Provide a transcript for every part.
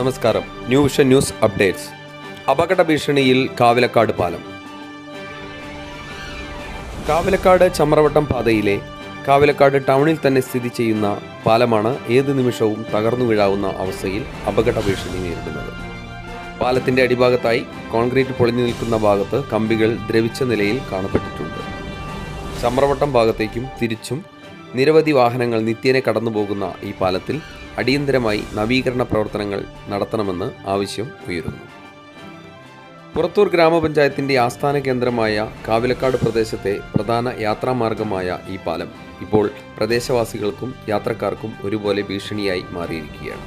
നമസ്കാരം. New vision news updates. അപകട ഭീഷണിയിൽ കാവിലക്കാട് പാലം. കാവിലക്കാട് ചമ്രവട്ടം പാതയിലെ കാവിലക്കാട് ടൗണിൽ തന്നെ സ്ഥിതി ചെയ്യുന്ന പാലമാണ് ഏത് നിമിഷവും തകർന്നു വീഴാവുന്ന അവസ്ഥയിൽ അപകട ഭീഷണി നേരിടുന്നത്. പാലത്തിന്റെ അടിഭാഗത്തായി കോൺക്രീറ്റ് പൊളിഞ്ഞു നിൽക്കുന്ന ഭാഗത്ത് കമ്പികൾ ദ്രവിച്ച നിലയിൽ കാണപ്പെട്ടിട്ടുണ്ട്. ചമ്രവട്ടം ഭാഗത്തേക്കും തിരിച്ചും നിരവധി വാഹനങ്ങൾ നിത്യേന കടന്നുപോകുന്ന ഈ പാലത്തിൽ അടിയന്തരമായി നവീകരണ പ്രവർത്തനങ്ങൾ നടത്തണമെന്ന് ആവശ്യം ഉയരുന്നു. പുറത്തൂർ ഗ്രാമപഞ്ചായത്തിന്റെ ആസ്ഥാന കേന്ദ്രമായ കാവിലക്കാട് പ്രദേശത്തെ പ്രധാന യാത്രാമാർഗമായ ഈ പാലം ഇപ്പോൾ പ്രദേശവാസികൾക്കും യാത്രക്കാർക്കും ഒരുപോലെ ഭീഷണിയായി മാറിയിരിക്കുകയാണ്.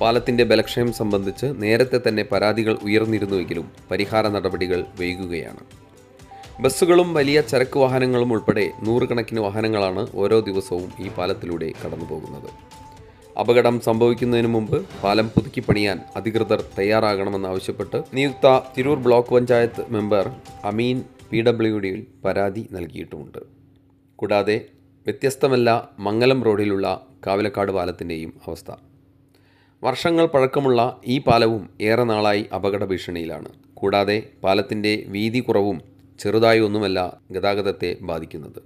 പാലത്തിന്റെ ബലക്ഷയം സംബന്ധിച്ച് നേരത്തെ തന്നെ പരാതികൾ ഉയർന്നിരുന്നുവെങ്കിലും പരിഹാര നടപടികൾ വൈകുകയാണ് ബസ്സുകളും വലിയ ചരക്ക് വാഹനങ്ങളും ഉൾപ്പെടെ നൂറുകണക്കിന് വാഹനങ്ങളാണ് ഓരോ ദിവസവും ഈ പാലത്തിലൂടെ കടന്നുപോകുന്നത്. അപകടം സംഭവിക്കുന്നതിന് മുമ്പ് പാലം പുതുക്കി പണിയാൻ അധികൃതർ തയ്യാറാകണമെന്നാവശ്യപ്പെട്ട് നിയുക്ത Tirur block panchayat member Ameen P W ഡിയിൽ പരാതി നൽകിയിട്ടുമുണ്ട്. കൂടാതെ വ്യത്യസ്തമല്ല മംഗലം റോഡിലുള്ള കാവിലക്കാട് പാലത്തിന്റെയും അവസ്ഥ. വർഷങ്ങൾ പഴക്കമുള്ള ഈ പാലവും ഏറെ നാളായി അപകട ഭീഷണിയിലാണ് കൂടാതെ പാലത്തിന്റെ വീതി കുറവും ചെറുതായി ഒന്നുമല്ല ഗതാഗതത്തെ ബാധിക്കുന്നത്.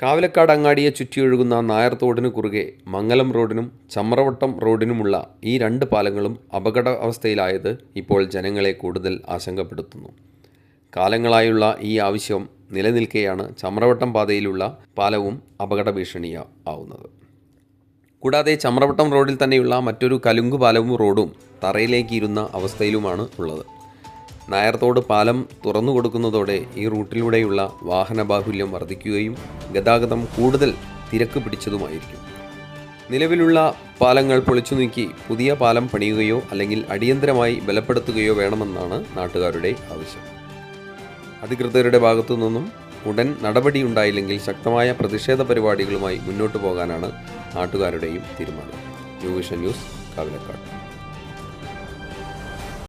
കാവിലക്കാട് അങ്ങാടിയെ ചുറ്റിയൊഴുകുന്ന നായർ തോടിനു കുറുകെ മംഗലം റോഡിനും ചമ്രവട്ടം റോഡിനുമുള്ള ഈ രണ്ട് പാലങ്ങളും അപകട അവസ്ഥയിലായത് ഇപ്പോൾ ജനങ്ങളെ കൂടുതൽ ആശങ്കപ്പെടുത്തുന്നു. കാലങ്ങളായുള്ള ഈ ആവശ്യം നിലനിൽക്കെയാണ് ചമ്രവട്ടം പാതയിലുള്ള പാലവും അപകട ഭീഷണിയ ആവുന്നത്. കൂടാതെ ചമ്രവട്ടം റോഡിൽ തന്നെയുള്ള മറ്റൊരു കലുങ്കു പാലവും റോഡും തറയിലേക്ക് ഇരുന്ന അവസ്ഥയിലുമാണ് ഉള്ളത്. നായർത്തോട് പാലം തുറന്നു കൊടുക്കുന്നതോടെ ഈ റൂട്ടിലൂടെയുള്ള വാഹന ബാഹുല്യം വർദ്ധിക്കുകയും ഗതാഗതം കൂടുതൽ തിരക്ക് പിടിച്ചതുമായിരിക്കും. നിലവിലുള്ള പാലങ്ങൾ പൊളിച്ചു നീക്കി പുതിയ പാലം പണിയുകയോ അല്ലെങ്കിൽ അടിയന്തരമായി ബലപ്പെടുത്തുകയോ വേണമെന്നാണ് നാട്ടുകാരുടെ ആവശ്യം. അധികൃതരുടെ ഭാഗത്തു നിന്നും ഉടൻ നടപടി ഉണ്ടായില്ലെങ്കിൽ ശക്തമായ പ്രതിഷേധ പരിപാടികളുമായി മുന്നോട്ടു പോകാനാണ് നാട്ടുകാരുടെയും തീരുമാനം. യുവിഷൻ ന്യൂസ് കാവിലക്കാട്.